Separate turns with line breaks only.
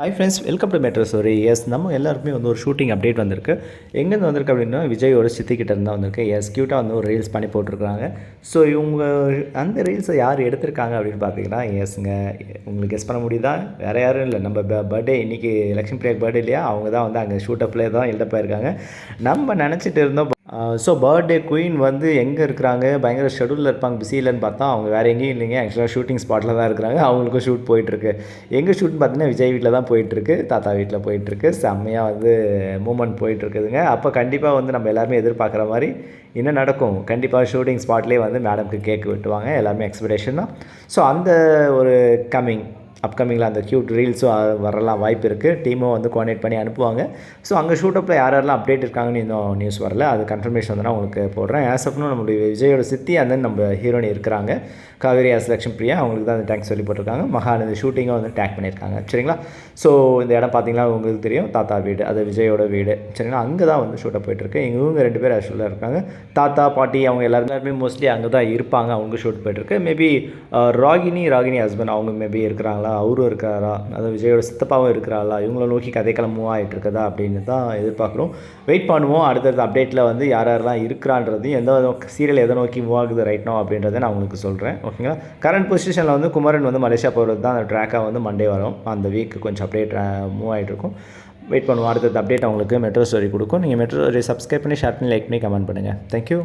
Hi friends welcome to metro story S நம்ம எல்லாருக்குமே வந்து ஒரு ஷூட்டிங் அப்டேட் வந்திருக்கு. எங்கேருந்து வந்திருக்கு அப்படின்னா விஜயோட சித்திக்கிட்ட இருந்தால் வந்திருக்கு. எஸ் க்யூட்டாக வந்து ஒரு ரீல்ஸ் பண்ணி போட்டிருக்காங்க. ஸோ இவங்க அந்த ரீல்ஸை யார் எடுத்திருக்காங்க அப்படின்னு பார்த்தீங்கன்னா எஸ்ங்க உங்களுக்கு கெஸ் பண்ண முடியுதா? வேறு யாரும் இல்லை. நம்ம பர்த்டே இன்றைக்கி லக்ஷ்மி பிரியா பர்த்டே இல்லையா? அவங்க தான் வந்து அங்கே ஷூட் அப்லேயே தான் எழுத போயிருக்காங்க. நம்ம நினச்சிட்டு இருந்தோம் ஸோ பர்த்டே குயின் வந்து எங்கே இருக்கிறாங்க? பயங்கர ஷெடியூலில் இருப்பாங்க பிஸி இல்லைன்னு பார்த்தா அவங்க வேறு எங்கேயும் இல்லைங்க. ஆக்சுவலாக ஷூட்டிங் ஸ்பாட்டில் தான் இருக்கிறாங்க. அவங்களுக்கும் ஷூட் போயிட்டுருக்கு. எங்கே ஷூட்னு பார்த்தீங்கன்னா விஜய் வீட்டில் தான் போயிட்டுருக்கு. தாத்தா வீட்டில் போயிட்டுருக்கு. செம்மையாக வந்து மூமெண்ட் போயிட்டுருக்குதுங்க. அப்போ கண்டிப்பாக வந்து நம்ம எல்லாருமே எதிர்பார்க்குற மாதிரி என்ன நடக்கும்? கண்டிப்பாக ஷூட்டிங் ஸ்பாட்லேயே வந்து மேடம்க்கு கேக் வெட்டுவாங்க. எல்லாமே எக்ஸ்பெக்டேஷன் தான். ஸோ அந்த ஒரு கம்மிங் அப்கமிங்கில் அந்த க்யூட் ரீல்ஸும் வரலாம் வாய்ப்பு இருக்குது டீமும் வந்து கோஆர்டினேட் பண்ணி அனுப்புவாங்க. ஸோ அங்கே ஷூட்டப்பில் யார் யாரெல்லாம் அப்டேட் இருக்காங்கன்னு இன்னும் நியூஸ் வரல. அது கன்ஃபர்மேஷன் வந்து நான் உங்களுக்கு போடுறேன். ஆஸ் நம்மளுடைய விஜயோட சித்தி அந்த நம்ம ஹீரோயின் இருக்கிறாங்க. காவேரி ஆஸ் லக்ஷ்மி பிரியா அவங்களுக்கு தான் அந்த டேங்க் சொல்லி போட்டிருக்காங்க. மகாநதி ஷூட்டிங்கும் வந்து டேக் பண்ணியிருக்காங்க. சரிங்களா? ஸோ இந்த இடம் பார்த்தீங்கன்னா உங்களுக்கு தெரியும். தாத்தா வீடு. அது விஜயோட வீடு. சரிங்களா? அங்கே தான் வந்து ஷூட்டை போயிட்டுருக்கு. இவங்க ரெண்டு பேர் ஆக்சுவலாக இருக்காங்க. தாத்தா பாட்டி அவங்க எல்லாருமே மோஸ்ட்லி அங்கே தான் இருப்பாங்க. அவங்க ஷூட் போயிட்டுருக்கு. மேபி ராகினி ராகினி ஹஸ்பண்ட் அவங்க மேபி இருக்கிறாங்களா? அவரும் இருக்காரா அதாவது விஜயோட சித்தப்பாவும் இருக்கிறாளா? இவங்கள நோக்கி கதைக்களம் மூவ் ஆகிட்டு இருக்கதா அப்படின்னு தான் எதிர்பார்க்குறோம். வெயிட் பண்ணுவோம். அடுத்தடுத்த அப்டேட்டில் வந்து யார் யாரெல்லாம் இருக்கிறான்றதையும் எந்த சீரியல் எதை நோக்கி மூவ் ஆகுது ரைட் நோ அப்படின்றத நான் உங்களுக்கு சொல்கிறேன் ஓகேங்களா கரண்ட் பொசிஷனில் வந்து குமரன் வந்து மலேசியா போகிறது தான் அந்த ட்ராக்காக வந்து மண்டே வரும். அந்த வீக் கொஞ்சம் அப்டேட் மூவ் ஆகிட்டு இருக்கும் வெயிட் பண்ணுவோம். அடுத்தது அப்டேட் அவங்களுக்கு மெட்ரோ ஸ்டோரி கொடுக்கும். நீங்கள் மெட்ரோ ஸ்டோரி சப்ஸ்கிரைப் பண்ணி ஷேர் பண்ணி லைக் பண்ணி கமெண்ட் பண்ணுங்கள் தேங்க்யூ